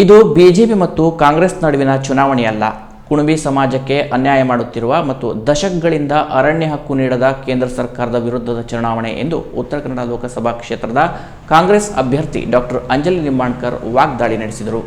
ಇದು ಬಿಜೆಪಿ ಮತ್ತು ಕಾಂಗ್ರೆಸ್ ನಡುವಿನ ಚುನಾವಣೆಯಲ್ಲ. ಕುಣಬಿ ಸಮಾಜಕ್ಕೆ ಅನ್ಯಾಯ ಮಾಡುತ್ತಿರುವ ಮತ್ತು ದಶಕಗಳಿಂದ ಅರಣ್ಯ ಹಕ್ಕು ನೀಡದ ಕೇಂದ್ರ ಸರ್ಕಾರದ ವಿರುದ್ಧದ ಚುನಾವಣೆ ಎಂದು ಉತ್ತರ ಕನ್ನಡ ಲೋಕಸಭಾ ಕ್ಷೇತ್ರದ ಕಾಂಗ್ರೆಸ್ ಅಭ್ಯರ್ಥಿ ಡಾಕ್ಟರ್ ಅಂಜಲಿ ನಿಂಬಾಣ್ಕರ್ ವಾಗ್ದಾಳಿ ನಡೆಸಿದರು.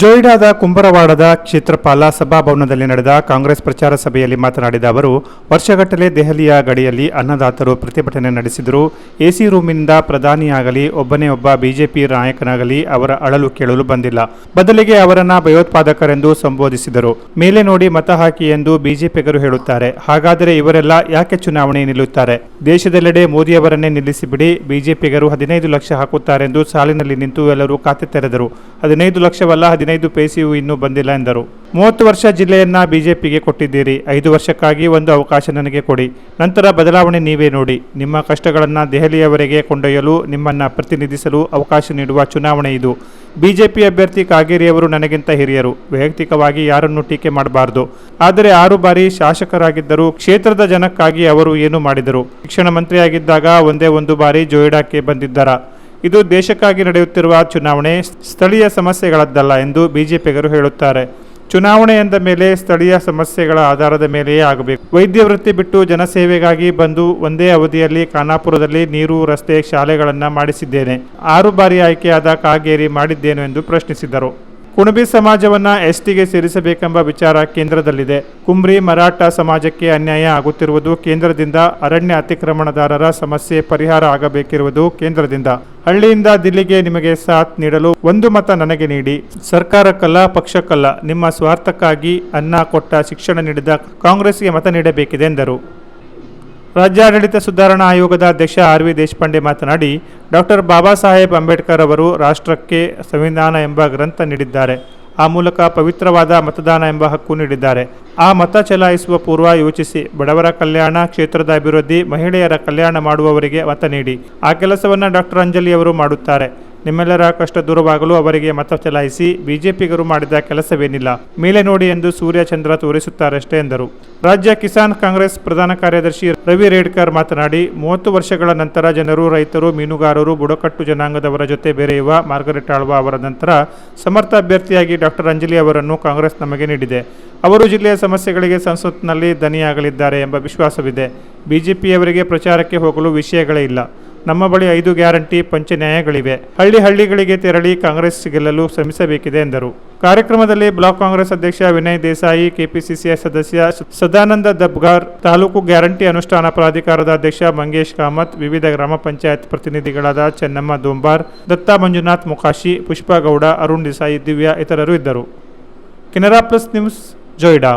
ಜೋಯಿಡಾದ ಕುಂಬರವಾಡದ ಕ್ಷೇತ್ರಪಾಲ ಸಭಾಭವನದಲ್ಲಿ ನಡೆದ ಕಾಂಗ್ರೆಸ್ ಪ್ರಚಾರ ಸಭೆಯಲ್ಲಿ ಮಾತನಾಡಿದ ಅವರು, ವರ್ಷಗಟ್ಟಲೆ ದೆಹಲಿಯ ಗಡಿಯಲ್ಲಿ ಅನ್ನದಾತರು ಪ್ರತಿಭಟನೆ ನಡೆಸಿದರು. ಎಸಿ ರೂಮಿನಿಂದ ಪ್ರಧಾನಿಯಾಗಲಿ, ಒಬ್ಬನೇ ಒಬ್ಬ ಬಿಜೆಪಿ ನಾಯಕನಾಗಲಿ ಅವರ ಅಳಲು ಕೇಳಲು ಬಂದಿಲ್ಲ. ಬದಲಿಗೆ ಅವರನ್ನ ಭಯೋತ್ಪಾದಕರೆಂದು ಸಂಬೋಧಿಸಿದರು. ಮೇಲೆ ನೋಡಿ ಮತ ಹಾಕಿ ಎಂದು ಬಿಜೆಪಿಗರು ಹೇಳುತ್ತಾರೆ. ಹಾಗಾದರೆ ಇವರೆಲ್ಲ ಯಾಕೆ ಚುನಾವಣೆ ನಿಲ್ಲುತ್ತಾರೆ? ದೇಶದೆಲ್ಲೆಡೆ ಮೋದಿಯವರನ್ನೇ ನಿಲ್ಲಿಸಿಬಿಡಿ, ಬಿಜೆಪಿಗರು ಹದಿನೈದು ಲಕ್ಷ ಹಾಕುತ್ತಾರೆಂದು ಸಾಲಿನಲ್ಲಿ ನಿಂತು ಎಲ್ಲರೂ ಖಾತೆ ತೆರೆದರು. ಹದಿನೈದು ಲಕ್ಷವಲ್ಲ ಹದಿನೈದು ಪೈಸೆಯೂ ಇನ್ನೂ ಬಂದಿಲ್ಲ ಎಂದರು. ಮೂವತ್ತು ವರ್ಷ ಜಿಲ್ಲೆಯನ್ನ ಬಿಜೆಪಿಗೆ ಕೊಟ್ಟಿದ್ದೀರಿ. ಐದು ವರ್ಷಕ್ಕಾಗಿ ಒಂದು ಅವಕಾಶ ನನಗೆ ಕೊಡಿ. ನಂತರ ಬದಲಾವಣೆ ನೀವೇ ನೋಡಿ. ನಿಮ್ಮ ಕಷ್ಟಗಳನ್ನು ದೆಹಲಿಯವರೆಗೆ ಕೊಂಡೊಯ್ಯಲು, ನಿಮ್ಮನ್ನು ಪ್ರತಿನಿಧಿಸಲು ಅವಕಾಶ ನೀಡುವ ಚುನಾವಣೆ ಇದು. ಬಿಜೆಪಿ ಅಭ್ಯರ್ಥಿ ಕಾಗೇರಿಯವರು ನನಗಿಂತ ಹಿರಿಯರು. ವೈಯಕ್ತಿಕವಾಗಿ ಯಾರನ್ನು ಟೀಕೆ ಮಾಡಬಾರದು. ಆದರೆ ಆರು ಬಾರಿ ಶಾಸಕರಾಗಿದ್ದರೂ ಕ್ಷೇತ್ರದ ಜನಕ್ಕಾಗಿ ಅವರು ಏನು ಮಾಡಿದರು? ಶಿಕ್ಷಣ ಮಂತ್ರಿಯಾಗಿದ್ದಾಗ ಒಂದೇ ಒಂದು ಬಾರಿ ಜೋಯಿಡಾಕ್ಕೆ ಬಂದಿದ್ದಾರಾ. ಇದು ದೇಶಕ್ಕಾಗಿ ನಡೆಯುತ್ತಿರುವ ಚುನಾವಣೆ ಸ್ಥಳೀಯ ಸಮಸ್ಯೆಗಳದ್ದಲ್ಲ ಎಂದು ಬಿಜೆಪಿಗರು ಹೇಳುತ್ತಾರೆ. ಚುನಾವಣೆ ಎಂದ ಮೇಲೆ ಸ್ಥಳೀಯ ಸಮಸ್ಯೆಗಳ ಆಧಾರದ ಮೇಲೆಯೇ ಆಗಬೇಕು. ವೈದ್ಯ ವೃತ್ತಿ ಬಿಟ್ಟು ಜನಸೇವೆಗಾಗಿ ಬಂದು ಒಂದೇ ಅವಧಿಯಲ್ಲಿ ಖಾನಾಪುರದಲ್ಲಿ ನೀರು, ರಸ್ತೆ, ಶಾಲೆಗಳನ್ನು ಮಾಡಿಸಿದ್ದೇನೆ. ಆರು ಬಾರಿ ಆಯ್ಕೆಯಾದ ಕಾಗೇರಿ ಮಾಡಿದ್ದೇನು ಎಂದು ಪ್ರಶ್ನಿಸಿದರು. ಕುಣಬಿ ಸಮಾಜವನ್ನ ಎಸ್ಟಿಗೆ ಸೇರಿಸಬೇಕೆಂಬ ವಿಚಾರ ಕೇಂದ್ರದಲ್ಲಿದೆ. ಕುಂಬ್ರಿ ಮರಾಠ ಸಮಾಜಕ್ಕೆ ಅನ್ಯಾಯ ಆಗುತ್ತಿರುವುದು ಕೇಂದ್ರದಿಂದ, ಅರಣ್ಯ ಅತಿಕ್ರಮಣದಾರರ ಸಮಸ್ಯೆ ಪರಿಹಾರ ಆಗಬೇಕಿರುವುದು ಕೇಂದ್ರದಿಂದ. ಹಳ್ಳಿಯಿಂದ ದಿಲ್ಲಿಗೆ ನಿಮಗೆ ಸಾಥ್ ನೀಡಲು ಒಂದು ಮತ ನನಗೆ ನೀಡಿ. ಸರ್ಕಾರಕ್ಕಲ್ಲ, ಪಕ್ಷಕ್ಕಲ್ಲ, ನಿಮ್ಮ ಸ್ವಾರ್ಥಕ್ಕಾಗಿ ಅನ್ನ ಕೊಟ್ಟ ಶಿಕ್ಷಣ ನೀಡಿದ ಕಾಂಗ್ರೆಸ್ಗೆ ಮತ ನೀಡಬೇಕಿದೆ ಎಂದರು. ರಾಜ್ಯಾಡಳಿತ ಸುಧಾರಣಾ ಆಯೋಗದ ಅಧ್ಯಕ್ಷ ಆರ್ ವಿ ದೇಶಪಾಂಡೆ ಮಾತನಾಡಿ, ಡಾಕ್ಟರ್ ಬಾಬಾ ಸಾಹೇಬ್ ಅಂಬೇಡ್ಕರ್ ಅವರು ರಾಷ್ಟ್ರಕ್ಕೆ ಸಂವಿಧಾನ ಎಂಬ ಗ್ರಂಥ ನೀಡಿದ್ದಾರೆ. ಆ ಮೂಲಕ ಪವಿತ್ರವಾದ ಮತದಾನ ಎಂಬ ಹಕ್ಕು ನೀಡಿದ್ದಾರೆ. ಆ ಮತ ಚಲಾಯಿಸುವ ಪೂರ್ವ ಯೋಚಿಸಿ, ಬಡವರ ಕಲ್ಯಾಣ, ಕ್ಷೇತ್ರದ ಅಭಿವೃದ್ಧಿ, ಮಹಿಳೆಯರ ಕಲ್ಯಾಣ ಮಾಡುವವರಿಗೆ ಮತ ನೀಡಿ. ಆ ಕೆಲಸವನ್ನು ಡಾಕ್ಟರ್ ಅಂಜಲಿ ಅವರು ಮಾಡುತ್ತಾರೆ. ನಿಮ್ಮೆಲ್ಲರ ಕಷ್ಟ ದೂರವಾಗಲು ಅವರಿಗೆ ಮತ ಚಲಾಯಿಸಿ ಬಿಜೆಪಿಗರು ಮಾಡಿದ ಕೆಲಸವೇನಿಲ್ಲ. ಮೇಲೆ ನೋಡಿ ಎಂದು ಸೂರ್ಯಚಂದ್ರ ತೋರಿಸುತ್ತಾರಷ್ಟೇ ಎಂದರು. ರಾಜ್ಯ ಕಿಸಾನ್ ಕಾಂಗ್ರೆಸ್ ಪ್ರಧಾನ ಕಾರ್ಯದರ್ಶಿ ರವಿ ರೇಡ್ಕರ್ ಮಾತನಾಡಿ, ಮೂವತ್ತು ವರ್ಷಗಳ ನಂತರ ಜನರು, ರೈತರು, ಮೀನುಗಾರರು, ಬುಡಕಟ್ಟು ಜನಾಂಗದವರ ಜೊತೆ ಬೆರೆಯುವ ಮಾರ್ಗರೆಟ್ ಆಳ್ವ ಅವರ ನಂತರ ಸಮರ್ಥ ಅಭ್ಯರ್ಥಿಯಾಗಿ ಡಾಕ್ಟರ್ ಅಂಜಲಿ ಅವರನ್ನು ಕಾಂಗ್ರೆಸ್ ನಮಗೆ ನೀಡಿದೆ. ಅವರು ಜಿಲ್ಲೆಯ ಸಮಸ್ಯೆಗಳಿಗೆ ಸಂಸತ್ನಲ್ಲಿ ದನಿಯಾಗಲಿದ್ದಾರೆ ಎಂಬ ವಿಶ್ವಾಸವಿದೆ. ಬಿಜೆಪಿಯವರಿಗೆ ಪ್ರಚಾರಕ್ಕೆ ಹೋಗಲು ವಿಷಯಗಳೇ ಇಲ್ಲ. ನಮ್ಮ ಬಳಿ ಐದು ಗ್ಯಾರಂಟಿ ಪಂಚ ನ್ಯಾಯಗಳಿವೆ. ಹಳ್ಳಿ ಹಳ್ಳಿಗಳಿಗೆ ತೆರಳಿ ಕಾಂಗ್ರೆಸ್ ಗೆಲ್ಲಲು ಶ್ರಮಿಸಬೇಕಿದೆ ಎಂದರು. ಕಾರ್ಯಕ್ರಮದಲ್ಲಿ ಬ್ಲಾಕ್ ಕಾಂಗ್ರೆಸ್ ಅಧ್ಯಕ್ಷ ವಿನಯ್ ದೇಸಾಯಿ ಕೆಪಿಸಿಸಿಐ ಸದಸ್ಯ ಸದಾನಂದ ದಬ್ಗಾರ್, ತಾಲೂಕು ಗ್ಯಾರಂಟಿ ಅನುಷ್ಠಾನ ಪ್ರಾಧಿಕಾರದ ಅಧ್ಯಕ್ಷ ಮಂಗೇಶ್ ಕಾಮತ್, ವಿವಿಧ ಗ್ರಾಮ ಪಂಚಾಯತ್ ಪ್ರತಿನಿಧಿಗಳಾದ ಚೆನ್ನಮ್ಮ ದೊಂಬಾರ್, ದತ್ತಾ ಮಂಜುನಾಥ್ ಮುಖಾಶಿ, ಪುಷ್ಪಗೌಡ, ಅರುಣ್ ದೇಸಾಯಿ ದಿವ್ಯಾ ಇತರರು ಇದ್ದರು. Canara plus news, Joida.